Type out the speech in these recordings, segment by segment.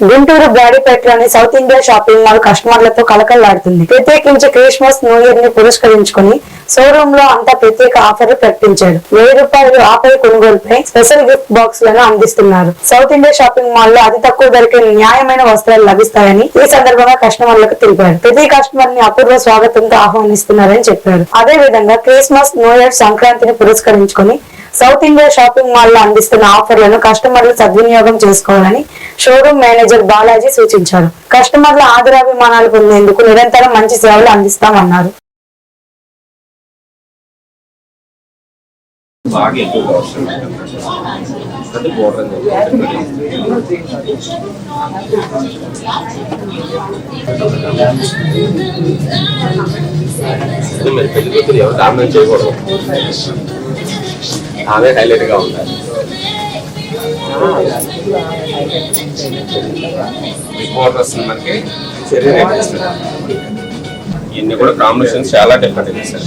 గుంటూరు గాడిపేటలోని south India shopping mall కస్టమర్లతో కలకల్లాడుతుంది ప్రత్యేకించి క్రిస్మస్ న్యూ ఇయర్ని పురస్కరించుకుని షోరూమ్లో అంతా ప్రత్యేక ఆఫర్లు ప్రకటించాడు వెయ్యి రూపాయలు ఆపై కొనుగోలుపై స్పెషల్ గిఫ్ట్ బాక్స్లను అందిస్తున్నారు. సౌత్ ఇండియా షాపింగ్ మాల్లో అతి తక్కువ ధరకే న్యాయమైన వస్త్రాలు లభిస్తాయని ఈ సందర్భంగా కస్టమర్లకు తెలిపారు. ప్రతి కస్టమర్ని అపూర్వ స్వాగతంతో ఆహ్వానిస్తున్నారని చెప్పారు. అదే విధంగా క్రిస్మస్ న్యూ ఇయర్ సంక్రాంతిని పురస్కరించుకుని సౌత్ ఇండియా షాపింగ్ మాల్లో అందిస్తున్న ఆఫర్లను కస్టమర్లు సద్వినియోగం చేసుకోవాలని షోరూమ్ మేనేజర్ బాలాజీ సూచించారు. కస్టమర్ల ఆదరాభిమానాలు పొందేందుకు నిరంతరం మంచి సేవలు అందిస్తామన్నారు. మీరు పెళ్ళి కూతురు ఎవరు డామినేట్ చేయకూడదు. ఆమె హైలైట్గా ఉండాలి బోర్డర్ వస్తుంది మనకి వస్తుంది ఇన్ని కూడా కాంబినేషన్స్ చాలా డిఫరెంట్ సార్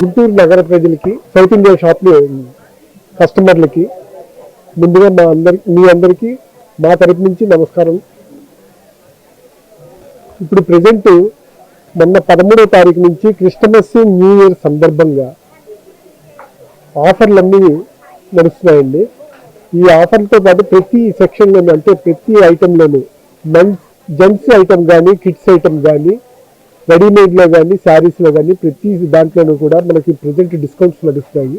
గుంటూరు నగర ప్రజలకి సౌత్ ఇండియా షాప్లు కస్టమర్లకి ముందుగా మా అందరి మీ అందరికీ మా తరపు నుంచి నమస్కారం. ఇప్పుడు ప్రజెంట్ మొన్న పదమూడో తారీఖు నుంచి క్రిస్టమస్ న్యూ ఇయర్ సందర్భంగా ఆఫర్లన్నీ నడుస్తున్నాయండి. ఈ ఆఫర్లతో పాటు ప్రతి సెక్షన్లోనూ అంటే ప్రతి ఐటెంలోనూ మెన్స్ జెంట్స్ ఐటెం కానీ కిడ్స్ ఐటెం కానీ రెడీమేడ్లో కానీ శారీస్లో కానీ ప్రతి దాంట్లోనూ కూడా మనకి ప్రజెంట్ డిస్కౌంట్స్ నడుస్తున్నాయి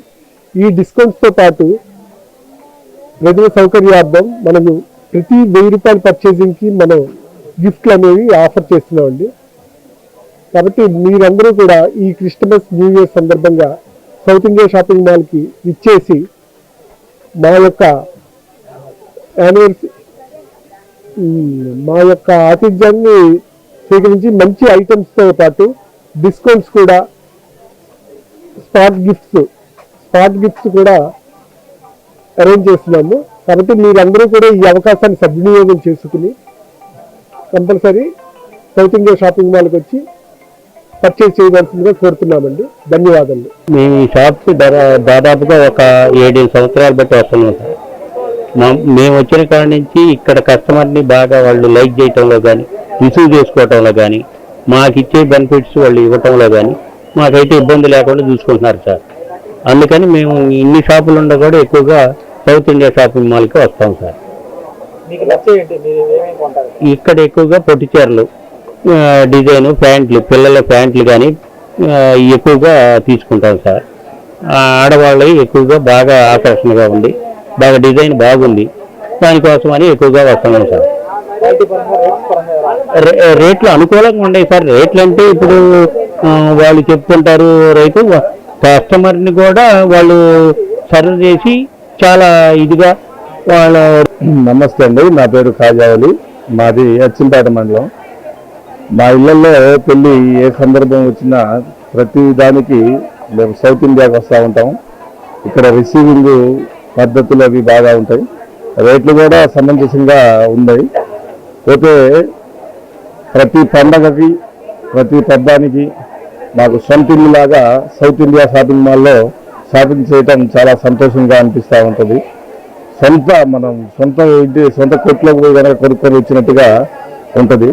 ఈ డిస్కౌంట్స్తో పాటు ప్రజల సౌకర్యార్థం మనము ప్రతి వెయ్యి రూపాయల పర్చేసింగ్కి మనం గిఫ్ట్లు అనేవి ఆఫర్ చేస్తున్నామండి. కాబట్టి మీరందరూ కూడా ఈ క్రిస్టమస్ న్యూ ఇయర్ సందర్భంగా సౌత్ ఇండియా షాపింగ్ మాల్కి ఇచ్చేసి మా యొక్క యాన్యువల్ మా యొక్క ఆతిథ్యాన్ని సేకరించి మంచి ఐటమ్స్తో పాటు డిస్కౌంట్స్ కూడా స్పాట్ గిఫ్ట్స్ స్పాట్ గిఫ్ట్స్ కూడా అరేంజ్ చేస్తున్నాము. కాబట్టి మీరందరూ కూడా ఈ అవకాశాన్ని సద్వినియోగం చేసుకుని కంపల్సరీ సౌత్ ఇండియా షాపింగ్ మాల్కి వచ్చి పర్చేజ్ చేయవలసిందిగా కోరుతున్నామండి. ధన్యవాదాలు మీ షాప్కి దాదాపుగా ఒక ఏడేడు సంవత్సరాలు బట్టి వస్తున్నాం సార్. మేము వచ్చిన కాడ నుంచి ఇక్కడ కస్టమర్ని బాగా వాళ్ళు లైక్ చేయటంలో కానీ రిసీవ్ చేసుకోవటంలో కానీ మాకు ఇచ్చే బెనిఫిట్స్ వాళ్ళు ఇవ్వటంలో కానీ మాకైతే ఇబ్బంది లేకుండా చూసుకుంటున్నారు సార్. అందుకని మేము ఇన్ని షాపులు ఉండ కూడా ఎక్కువగా సౌత్ ఇండియా షాపింగ్ మాల్కి వస్తాం సార్. ఇక్కడ ఎక్కువగా పొట్టి చీరలు డిజైన్ ప్యాంట్లు పిల్లల ప్యాంట్లు కానీ ఎక్కువగా తీసుకుంటాం సార్. ఆ, ఆడవాళ్ళవి ఎక్కువగా బాగా ఆకర్షణగా ఉంది బాగా డిజైన్ బాగుంది దానికోసమని ఎక్కువగా వస్తున్నాం సార్. రేట్లు అనుకూలంగా ఉన్నాయి సార్. రేట్లు అంటే ఇప్పుడు వాళ్ళు చెప్తుంటారు రైతు కస్టమర్ని కూడా వాళ్ళు సర్వ్ చేసి చాలా ఇదిగా వాళ్ళ నమస్తే అండి. నా పేరు కాజావలి మాది అచ్చింపేట మండలం. మా ఇళ్ళలో పెళ్ళి ఏ సందర్భం వచ్చినా ప్రతి దానికి మేము సౌత్ ఇండియాకి వస్తూ ఉంటాం. ఇక్కడ రిసీవింగ్ పద్ధతులు అవి బాగా ఉంటాయి. రేట్లు కూడా సమంజసంగా ఉన్నాయి. పోతే ప్రతి పండగకి ప్రతి పబ్బానికి మాకు సొంత ఇల్లులాగా సౌత్ ఇండియా షాపింగ్ మాల్లో షాపింగ్ చేయటం చాలా సంతోషంగా అనిపిస్తూ ఉంటుంది. సొంత మనం సొంత ఇంటి సొంత కొట్లో పోయి కనుక కొనుక్కొని వచ్చినట్టుగా ఉంటుంది.